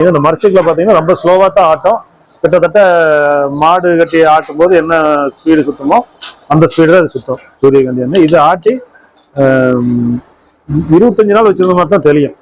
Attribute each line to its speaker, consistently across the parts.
Speaker 1: இது இந்த மர்ச்சிக்கில் பார்த்தீங்கன்னா ரொம்ப ஸ்லோவாக தான் ஆட்டும். கிட்டத்தட்ட மாடு கட்டி ஆட்டும் போது என்ன ஸ்பீடு சுத்தமோ அந்த ஸ்பீடு தான் சுத்தம். சூரியகாந்தி எண்ணெய் இது ஆட்டி இருபத்தஞ்சு நாள் மாதிரி தான் தெரியும்.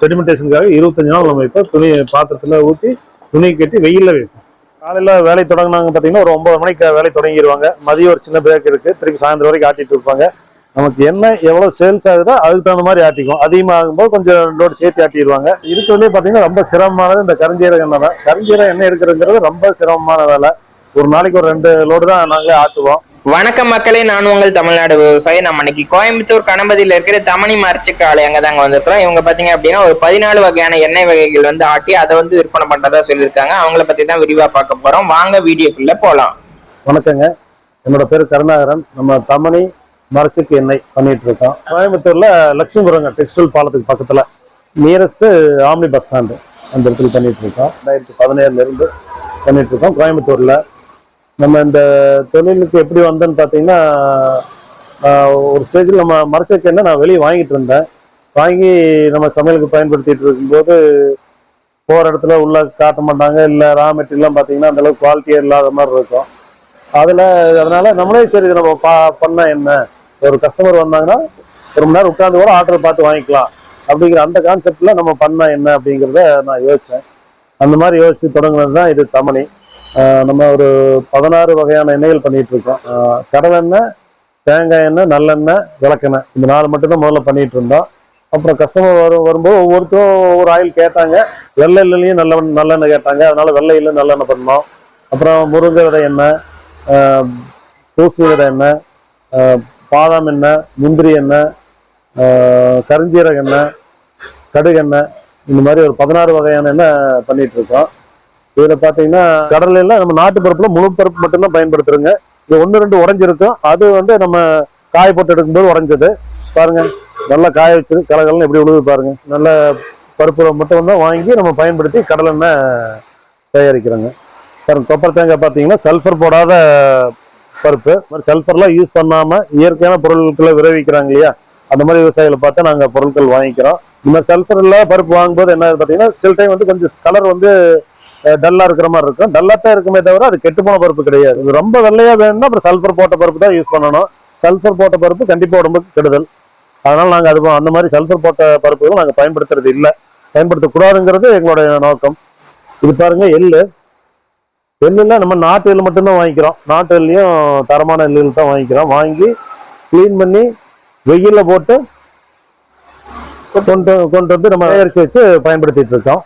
Speaker 1: செடிமெண்டேஷனுக்காக இருபத்தஞ்சு நாள் நம்ம இப்போ துணி பாத்திரத்தில் ஊற்றி துணி கட்டி வெயிலில் வைப்போம். காலையில் வேலை தொடங்கினாங்க பார்த்தீங்கன்னா ஒரு ஒன்பது மணிக்கு வேலை தொடங்கிடுவாங்க மதியம் ஒரு சின்ன பிரேக் இருக்குது திருப்பி சாயந்தரம் வரைக்கும் ஆட்டிட்டு இருப்பாங்க. நமக்கு என்ன எவ்வளோ சேல்ஸ் ஆகுதோ அதுக்கு தகுந்த மாதிரி ஆட்டிக்கும் அதிகமாகும் போது கொஞ்சம் லோடு சேர்த்து ஆட்டிடுவாங்க. இருக்கிறதுலே பார்த்தீங்கன்னா ரொம்ப சிரமமானது இந்த கருஞ்சீரக எண்ணெய் தான். கருஞ்சீரக எண்ணெய் எடுக்கிறதுங்கிறது ரொம்ப சிரமமான வேலை. ஒரு நாளைக்கு ஒரு ரெண்டு லோடு தான் நாங்களே ஆட்டுவோம்.
Speaker 2: வணக்கம் மக்களே நான் உங்கள் தமிழ்நாடு விவசாயி. நம்ம இன்னைக்கு கோயம்புத்தூர் கணபதியில இருக்கிற தமணி மரச்சுக்கு ஆலை அங்க தாங்க வந்திருக்கிறோம். இவங்க பாத்தீங்க அப்படின்னா ஒரு பதினாலு வகையான எண்ணெய் வகைகள் வந்து ஆட்டி அதை வந்து விற்பனை பண்றதா சொல்லியிருக்காங்க. அவங்கள பத்தி தான் விரிவா பார்க்க போறோம். வாங்க வீடியோக்குள்ள போலாம்.
Speaker 1: வணக்கங்க. என்னோட பேர் கருணாகரன். நம்ம தமணி மரத்துக்கு எண்ணெய் பண்ணிட்டு இருக்கோம் கோயம்புத்தூர்ல லட்சுமிபுரங்க டெக்ஸ்டைல் பாலத்துக்கு பக்கத்துல. நியரஸ்ட் ஆம்னி பஸ் ஸ்டாண்டு அந்த இடத்துல பண்ணிட்டு இருக்கோம் ரெண்டாயிரத்தி பதினேழுல இருந்து பண்ணிட்டு இருக்கோம் கோயம்புத்தூர்ல. நம்ம இந்த தொழிலுக்கு எப்படி வந்தேன்னு பார்த்தீங்கன்னா ஒரு ஸ்டேஜில் நம்ம மரத்துக்கு எண்ணெய் நான் வெளியே வாங்கிட்டு இருந்தேன். வாங்கி நம்ம சமையலுக்கு பயன்படுத்திட்டு இருக்கும்போது போகிற இடத்துல உள்ள காட்ட மாட்டாங்க இல்லை ரா மெட்டீரியல்லாம் பார்த்தீங்கன்னா அந்தளவுக்கு குவாலிட்டியே இல்லாத மாதிரி இருக்கும். அதில் அதனால நம்மளே சரி இது நம்ம பா பண்ண என்ன? ஒரு கஸ்டமர் வந்தாங்கன்னா ஒரு மணி நேரம் உட்காந்து கூட ஆர்டர் பார்த்து வாங்கிக்கலாம். அப்படிங்கிற அந்த கான்செப்டில் நம்ம பண்ண என்ன அப்படிங்கிறத நான் யோசித்தேன் அந்த மாதிரி யோசித்து தொடங்குனது தான் இது தமணி நம்ம ஒரு பதினாறு வகையான எண்ணெய்கள் பண்ணிட்டு இருக்கோம் கடலெண்ணெய் தேங்காய் எண்ணெய் நல்லெண்ணெய் விளக்கெண்ணெய். இந்த நாலு மட்டும்தான் முதல்ல பண்ணிட்டு இருந்தோம் அப்புறம் கஸ்டமர் வரும் வரும்போது ஒவ்வொருத்தரும் ஒவ்வொரு ஆயில் கேட்டாங்க. வெள்ளை இல்லையும் நல்ல நல்லெண்ணெய் கேட்டாங்க. அதனால வெள்ளை இல்லை நல்லெண்ணெய் பண்ணோம். அப்புறம் முருங்கை விதை எண்ணெய் தூசு விதை எண்ணெய் பாதாம் எண்ணெய் முந்திரி எண்ணெய் கருஞ்சீரக எண்ணெய் கடுகெண்ணெய் இந்த மாதிரி ஒரு பதினாறு வகையான எண்ணெய் பண்ணிட்டு இருக்கோம். இதில் பார்த்தீங்கன்னா கடலையில் நம்ம நாட்டு பருப்பில் முழு பருப்பு மட்டும்தான் பயன்படுத்துறோங்க. இது ஒன்று ரெண்டு உடஞ்சிருக்கும் அது வந்து நம்ம காய போட்டு எடுக்கும்போது உடஞ்சது. பாருங்க நல்லா காய வச்சு கலகலன்னு எப்படி உழுது பாருங்க. நல்ல பருப்பு மட்டும் தான் வாங்கி நம்ம பயன்படுத்தி கடலெண்ணெய் தயாரிக்கிறோங்க. பாருங்க கொப்பரை தேங்காய் பார்த்தீங்கன்னா சல்ஃபர் போடாத பருப்பு. மாதிரி சல்ஃபர்லாம் யூஸ் பண்ணாமல் இயற்கையான பொருட்களை விளைவிக்கிறாங்க இல்லையா? அந்த மாதிரி விவசாயிகளை பார்த்து நாங்கள் பொருட்கள் வாங்கிக்கிறோம். இந்த மாதிரி சல்ஃபர் பருப்பு வாங்கும்போது என்ன பார்த்தீங்கன்னா சில டைம் வந்து கொஞ்சம் கலர் வந்து டல்லாக இருக்கிற மாதிரி இருக்கும். டல்லா தான் இருக்குமே தவிர அது கெட்டு போன பருப்பு கிடையாது. இது ரொம்ப வெள்ளையாக வேணும்னா அப்புறம் சல்ஃபர் போட்ட பருப்பு தான் யூஸ் பண்ணணும். சல்ஃபர் போட்ட பருப்பு கண்டிப்பாக உடம்புக்கு கெடுதல். அதனால் நாங்கள் அது அந்த மாதிரி சல்ஃபர் போட்ட பருப்புகள் நாங்கள் பயன்படுத்துறது இல்லை. பயன்படுத்தக்கூடாதுங்கிறது எங்களுடைய நோக்கம். இது பாருங்க எள்ளு. எள்ளுல நம்ம நாட்டு எள்ளு மட்டும்தான் வாங்கிக்கிறோம். நாட்டு எள்ளையும் தரமான எள்ளுகள் தான் வாங்கிக்கிறோம். வாங்கி க்ளீன் பண்ணி வெயிலில் போட்டு கொண்டு கொண்டு வந்து நம்ம தயாரித்து வச்சு பயன்படுத்திட்டு இருக்கோம்.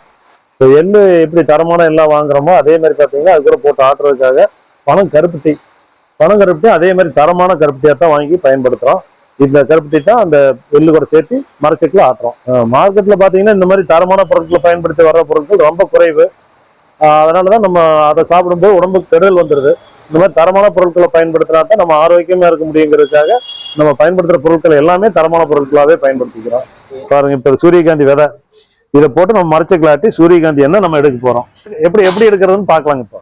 Speaker 1: இப்போ எள்ளு எப்படி தரமான எல்லாம் வாங்குறோமோ அதே மாதிரி பார்த்தீங்கன்னா அது கூட போட்டு ஆட்டுறதுக்காக பணம் கருப்பட்டி. பணம் கருப்பட்டி அதே மாதிரி தரமான கருப்பட்டியாக தான் வாங்கி பயன்படுத்துகிறோம் இந்த கருப்பட்டி தான் அந்த எள்ளு கூட சேர்த்து மரச்செக்கில் ஆட்டுறோம். மார்க்கெட்டில் பார்த்தீங்கன்னா இந்த மாதிரி தரமான பொருட்களை பயன்படுத்தி வர்ற பொருட்கள் ரொம்ப குறைவு. அதனால தான் நம்ம அதை சாப்பிடும்போது உடம்புக்கு கெடுதல் வந்துடுது இந்த மாதிரி தரமான பொருட்களை பயன்படுத்தினா தான் நம்ம ஆரோக்கியமாக இருக்க முடியுங்கிறதுக்காக நம்ம பயன்படுத்துகிற பொருட்கள் எல்லாமே தரமான பொருட்களாகவே பயன்படுத்திக்கிறோம். பாருங்க இப்போ சூரியகாந்தி விதை. இதை போட்டு நம்ம மரச்செக்கில் சூரியகாந்தி என்ன நம்ம எடுக்க போறோம். எப்படி எப்படி எடுக்கிறதுன்னு பார்க்கலாங்க இப்போ.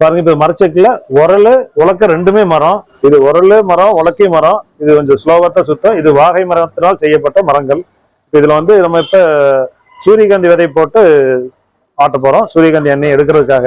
Speaker 1: பாருங்க இப்போ மரச்செக்கில் உரல் உலக்க ரெண்டுமே மரம். இது உரல் மரம் உலக்கை மரம். இது கொஞ்சம் ஸ்லோவத்தா சுத்தம். இது வாகை மரத்தினால் செய்யப்பட்ட மரங்கள். இதில் இதுல வந்து நம்ம இப்போ சூரியகாந்தி விதை போட்டு ஆட்ட போறோம். சூரியகாந்தி எண்ணெய் எடுக்கிறதுக்காக.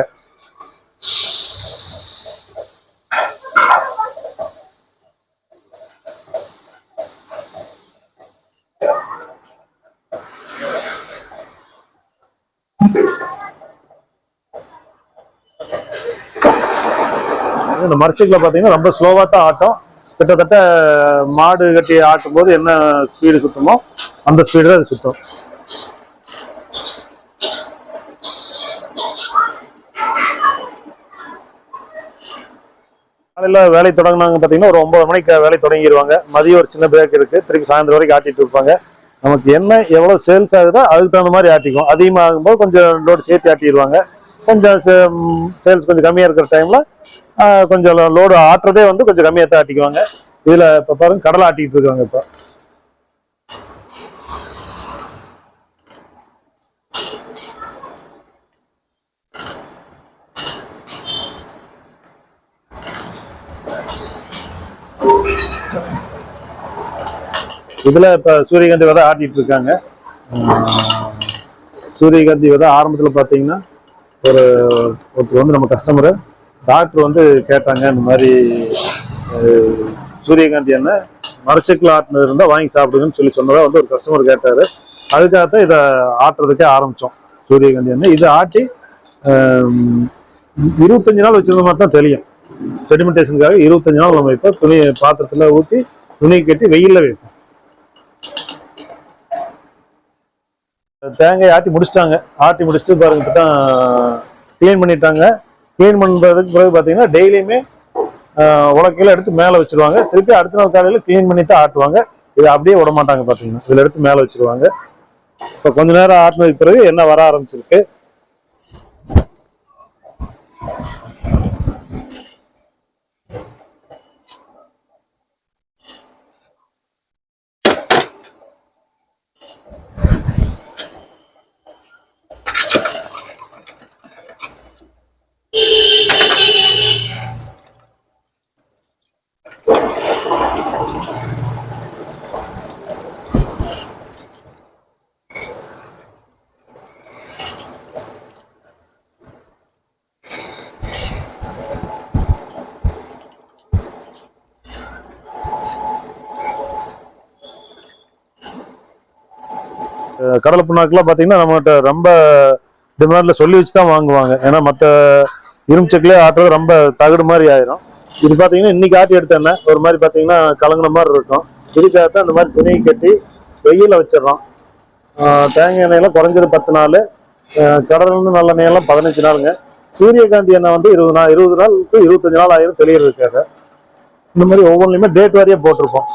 Speaker 1: இந்த மரச்செக்கில் பார்த்தீங்கன்னா ரொம்ப ஸ்லோவாக தான் ஆட்டம். கிட்டத்தட்ட மாடு கட்டி ஆட்டும் போது என்ன ஸ்பீடு சுத்தமோ அந்த ஸ்பீடு தான் இது சுத்தம். காலையில் வேலை தொடங்கினாங்க பார்த்தீங்கன்னா ஒரு ஒன்பது மணிக்கு வேலை தொடங்கிடுவாங்க மதியம் ஒரு சின்ன பிரேக் இருக்குது திருப்பி சாயந்தரம் வரைக்கும் ஆட்டிட்டு இருப்பாங்க. நமக்கு என்ன எவ்வளோ சேல்ஸ் ஆகுதோ அதுக்கு தகுந்த மாதிரி ஆட்டிக்கும் அதிகமாகும்போது கொஞ்சம் லோடு சேர்த்து ஆட்டிடுவாங்க. கொஞ்சம் சேல்ஸ் கொஞ்சம் கம்மியாக இருக்கிற டைமில் கொஞ்சம் லோடு ஆட்டுறதே வந்து கொஞ்சம் கம்மியாக தான் ஆட்டிக்குவாங்க. இதில் இப்போ பாருங்க கடலை ஆட்டிக்கிட்டு இருக்காங்க இப்போ. இதில் இப்போ சூரியகாந்தி விதை ஆட்டிட்டு இருக்காங்க. சூரியகாந்தி விதை ஆரம்பத்தில் பார்த்தீங்கன்னா ஒரு ஒருத்தர் வந்து நம்ம கஸ்டமரு டாக்டர் வந்து கேட்டாங்க இந்த மாதிரி சூரியகாந்தி எண்ணெய் மரச்சக்கில் ஆட்டினது இருந்தால் வாங்கி சாப்பிடுங்கன்னு சொல்லி சொன்னதாக வந்து ஒரு கஸ்டமர் கேட்டார். அதுக்காகத்தான் இதை ஆட்டுறதுக்கே ஆரம்பித்தோம் சூரியகாந்தி எண்ணெய். இதை ஆட்டி இருபத்தஞ்சு நாள் வச்சிருந்த மாதிரி தான் தெரியும். செடிமெண்டேஷனுக்காக இருபத்தஞ்சு நாள் நம்ம இப்போ துணி பாத்திரத்தில் ஊற்றி துணி கட்டி வெயிலில் வைப்போம். தேங்காய் ஆட்டி முடிச்சிட்டாங்க. ஆட்டி முடிச்சுட்டு பாருங்க இப்போ தான் க்ளீன் பண்ணிட்டாங்க. க்ளீன் பண்ணுறதுக்கு பிறகு பார்த்தீங்கன்னா டெய்லியுமே உலக்கையில எடுத்து மேலே வச்சிருவாங்க. திருப்பி அடுத்த நாள் காலையில் க்ளீன் பண்ணி தான் ஆட்டுவாங்க. இதை அப்படியே விட மாட்டாங்க பார்த்தீங்கன்னா இதில் எடுத்து மேலே வச்சிருவாங்க. இப்போ கொஞ்ச நேரம் ஆட்டினதுக்கு பிறகு என்ன வர ஆரம்பிச்சிருக்கு? கடலை புண்ணாக்குலாம் பார்த்தீங்கன்னா நம்மகிட்ட ரொம்ப டிமாண்டில் சொல்லி வச்சு தான் வாங்குவாங்க. ஏன்னா மற்ற இரும்பு செக்கிலே ஆட்டுறது ரொம்ப தகடு மாதிரி ஆயிரும். இது பார்த்தீங்கன்னா இன்னைக்கு ஆட்டி எடுத்த எண்ணெய். ஒரு மாதிரி பார்த்தீங்கன்னா கலங்கின மாதிரி இருக்கும். இதுக்காகத்தான் இந்த மாதிரி துணியை கட்டி வெயிலில் வச்சிடறோம். தேங்காய் எண்ணெயெல்லாம் குறைஞ்சது பத்து நாள். கடல் நல்ல எண்ணெயெல்லாம் பதினஞ்சு நாளுங்க. சூரியகாந்தி எண்ணெய் வந்து இருபது நாள் இருபது நாள் டு இருபத்தஞ்சு நாள் ஆயிரம் தெளிகிறதுக்காக இந்த மாதிரி ஒவ்வொன்றுலையுமே டேட் வாரியாக போட்டிருப்போம்.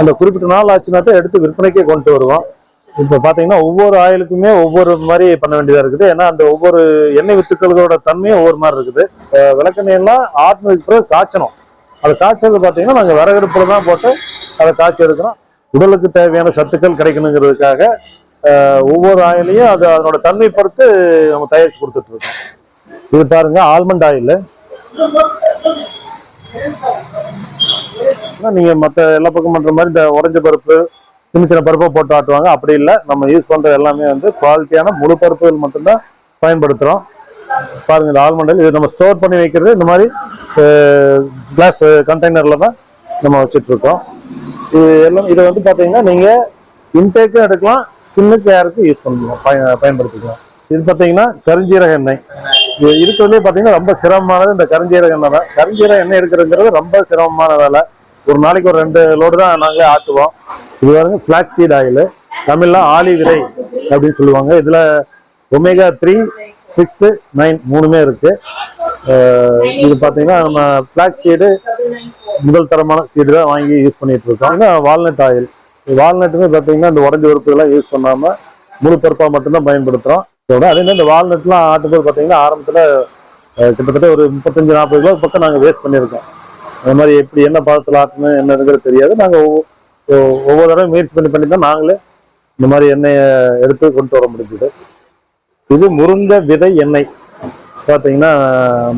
Speaker 1: அந்த குறிப்பிட்ட நாள் ஆச்சுன்னா தான் எடுத்து விற்பனைக்கே கொண்டு வருவோம். இப்போ பார்த்தீங்கன்னா ஒவ்வொரு ஆயிலுக்குமே ஒவ்வொரு மாதிரி பண்ண வேண்டியதாக இருக்குது. ஏன்னா அந்த ஒவ்வொரு எண்ணெய் வித்துக்களோட தன்மையும் ஒவ்வொரு மாதிரி இருக்குது. அஹ் எல்லாம் ஆட்டினதுக்கு பிறகு காய்ச்சணும். அதை காய்ச்சது பார்த்தீங்கன்னா நாங்கள் விறகடுப்புல தான் போட்டு அதை காய்ச்சி எடுக்கிறோம். உடலுக்கு தேவையான சத்துக்கள் கிடைக்கணுங்கிறதுக்காக ஒவ்வொரு ஆயிலையும் அது அதனோட தன்மை பொறுத்து நம்ம தயாரித்து கொடுத்துட்டு இருக்கோம். இது பாருங்க ஆல்மண்ட் ஆயில். நீங்க மற்ற எல்லா பக்கம் பண்ற மாதிரி இந்த உறைஞ்ச பருப்பு சின்ன சின்ன பருப்பை போட்டு ஆட்டுவாங்க. அப்படி இல்லை நம்ம யூஸ் பண்ணுறது எல்லாமே வந்து குவாலிட்டியான முழு பருப்புகள் மட்டும்தான் பயன்படுத்துகிறோம் பாருங்க இந்த ஆல்மண்டல் இது நம்ம ஸ்டோர் பண்ணி வைக்கிறது இந்த மாதிரி கிளாஸ் கண்டெய்னரில் தான் நம்ம வச்சுட்ருக்கோம் இது எல்லாம் இதை வந்து பார்த்தீங்கன்னா நீங்கள் இன்டேக்கும் எடுக்கலாம் ஸ்கின்னுக்கு யாருக்கு யூஸ் பண்ணலாம் பய- பயன்படுத்திக்கலாம். இது பார்த்தீங்கன்னா கருஞ்சீரக எண்ணெய். இது இருக்கிறதுலே பார்த்தீங்கன்னா ரொம்ப சிரமமானது இந்த கருஞ்சீரக எண்ணெய் தான். கருஞ்சீரக எண்ணெய் எடுக்கிறதுங்கிறது ரொம்ப சிரமமான வேலை. ஒரு நாளைக்கு ஒரு ரெண்டு லோடு தான் நாங்களே ஆட்டுவோம். இது வரைக்கும் ஃபிளாக் சீட் ஆயில் தமிழ்ல ஆலி விதை அப்படின்னு சொல்லுவாங்க. இதுல ஒமேகா த்ரீ சிக்ஸ் நைன் மூணுமே இருக்கு. இது பார்த்தீங்கன்னா நம்ம பிளாக் சீடு முதல் தரமான சீடு தான் வாங்கி யூஸ் பண்ணிட்டு இருக்கோம். வால்நட் ஆயில் வால்நட்டுமே பார்த்தீங்கன்னா இந்த உடஞ்ச உறுப்புகள்லாம் யூஸ் பண்ணாமல் முழு பருப்பாக மட்டும்தான் பயன்படுத்துகிறோம் இதோட அதே மாதிரி இந்த வால்நட்லாம் ஆட்டும்போது பார்த்தீங்கன்னா ஆரம்பத்தில் கிட்டத்தட்ட ஒரு முப்பத்தஞ்சு நாற்பது கிலோ பக்கம் நாங்கள் வேஸ்ட் பண்ணியிருக்கோம். அந்த மாதிரி எப்படி என்ன பாதத்தில் ஆட்டணும் என்னங்கிறது தெரியாது. நாங்கள் ஒவ்வொரு தடவை முயற்சி பண்ணி பண்ணி தான் நாங்களே இந்த மாதிரி எண்ணெயை எடுத்து கொண்டு வர முடிஞ்சுது. இது முருங்கை விதை எண்ணெய். பார்த்தீங்கன்னா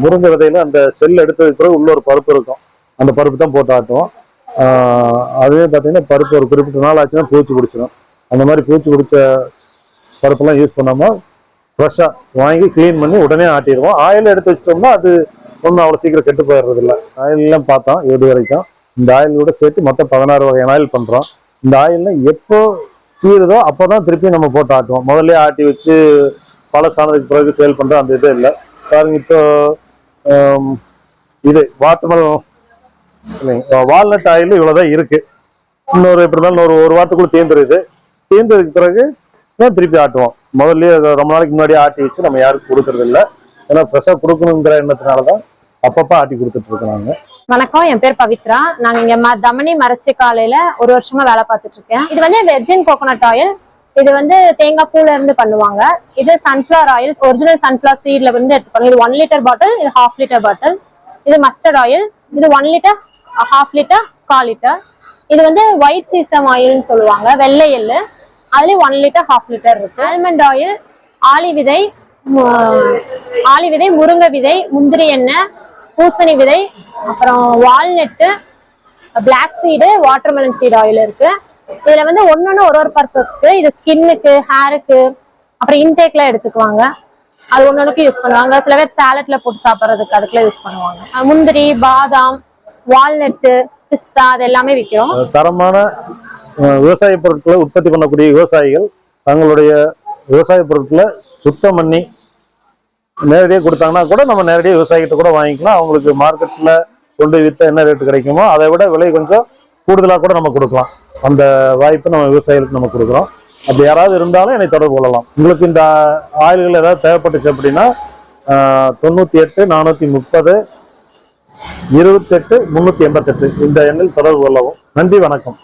Speaker 1: முருங்கை விதையில அந்த செல் எடுத்ததுக்கு பிறகு உள்ள ஒரு பருப்பு இருக்கும். அந்த பருப்பு தான் போட்டு ஆட்டுவோம். அதுவே பார்த்தீங்கன்னா பருப்பு ஒரு குறிப்பிட்ட நாள் ஆச்சுன்னா பூச்சி பிடிச்சிடும் அந்த மாதிரி பூச்சி பிடிச்ச பருப்பெல்லாம் யூஸ் பண்ணாமல் ஃப்ரெஷ்ஷாக வாங்கி க்ளீன் பண்ணி உடனே ஆட்டிடுவோம். ஆயில் எடுத்து வச்சிட்டோம்னா அது ஒன்றும் அவ்வளோ சீக்கிரம் கெட்டு போயிடுறது இல்லை ஆயிலெலாம் பார்த்தோம் இது வரைக்கும். இந்த ஆயிலோட சேர்த்து மொத்தம் பதினாறு வகையான ஆயில் பண்ணுறோம் இந்த ஆயிலில் எப்போ தீருதோ அப்போ தான் திருப்பி நம்ம போட்டு ஆட்டுவோம். முதல்ல ஆட்டி வச்சு பழசானதுக்கு பிறகு சேல் பண்ணுற அந்த இதே இல்லை. பாருங்க இப்போ ஆம், இது வாட்டர்மெல் வால்நட் ஆயில் இவ்வளோதான் இருக்குது இன்னொரு எப்படி இருந்தாலும் ஒரு ஒரு வாரத்துக்குள்ள தீர்ந்துருது தீர்ந்ததுக்கு பிறகு தான் திருப்பி ஆட்டுவோம். முதல்ல ரொம்ப நாளைக்கு முன்னாடி ஆட்டி வச்சு நம்ம யாருக்கும் கொடுக்கறதில்லை. ஏன்னா ஃப்ரெஷ்ஷாக கொடுக்கணுங்கிற எண்ணத்தினால தான் அப்பப்போ ஆட்டி கொடுத்துட்டு நாங்க.
Speaker 3: வணக்கம் என் பேர் பவித்ரா. நான் இங்க ம- தமனி மரச்சி காலையில ஒரு வருஷமா வேலை பார்த்துட்டு இருக்கேன். இது வந்து வெர்ஜின் கோகோனட் ஆயில் இது வந்து தேங்காய் பூல இருந்து பண்ணுவாங்க. இது சன்ஃபிளவர் ஆயில் ஒரிஜினல் சன்ஃபிளவர் சீட்ல இருந்து எடுத்துப்பாங்க. இது ஒன் லிட்டர் பாட்டில் இது ஹாஃப் லிட்டர் பாட்டில் இது மஸ்டர்ட் ஆயில் இது ஒன் லிட்டர் ஹாஃப் லிட்டர் கால் லிட்டர் இது வந்து ஒயிட் சீசம் ஆயில்னு சொல்லுவாங்க. வெள்ளை எள்ளு. அதுலேயும் ஒன் லிட்டர் ஹாஃப் லிட்டர் இருக்கு. ஆல்மண்ட் ஆயில் ஆலி விதை ஆளி விதை முருங்கை விதை முந்திரி எண்ணெய் பூசணி விதை அப்புறம் walnut black seed watermelon seed oil இருக்கு. இதுல வந்து ஒன்னொன்னு ஒரு ஒரு பர்பஸ்க்கு இது ஸ்கின்னுக்கு ஹேருக்கு அப்புறம் இன்டேக்ல எடுத்துக்குவாங்க. அது ஒன்னொன்னுக்கு யூஸ் பண்ணுவாங்க. சில பேர் சாலட்ல போட்டு சாப்பிட்றதுக்கு அதுக்குலாம் யூஸ் பண்ணுவாங்க. முந்திரி பாதாம் வால்நட்டு பிஸ்தா அது எல்லாமே விற்கிறோம்
Speaker 1: தரமான விவசாய பொருட்களை உற்பத்தி பண்ணக்கூடிய விவசாயிகள் தங்களுடைய விவசாய பொருட்களை சுத்தம் பண்ணி நேரடியாக கொடுத்தாங்கன்னா கூட நம்ம நேரடியாக விவசாயிகிட்ட கூட வாங்கிக்கலாம். அவங்களுக்கு மார்க்கெட்டில் கொண்டு விற்ற என்ன ரேட்டு கிடைக்குமோ அதை விட விலை கொஞ்சம் கூடுதலாக கூட நம்ம கொடுக்கலாம். அந்த வாய்ப்பு நம்ம விவசாயிகளுக்கு நம்ம கொடுக்குறோம். அப்படி யாராவது இருந்தாலும் என்னை தொடர்பு கொள்ளலாம். உங்களுக்கு இந்த ஆயில்கள் ஏதாவது தேவைப்பட்டுச்சு அப்படின்னா தொண்ணூற்றி எட்டு நானூற்றி முப்பது இருபத்தெட்டு முந்நூற்றி எண்பத்தெட்டு இந்த எண்ணில் தொடர்பு கொள்ளவும். நன்றி வணக்கம்.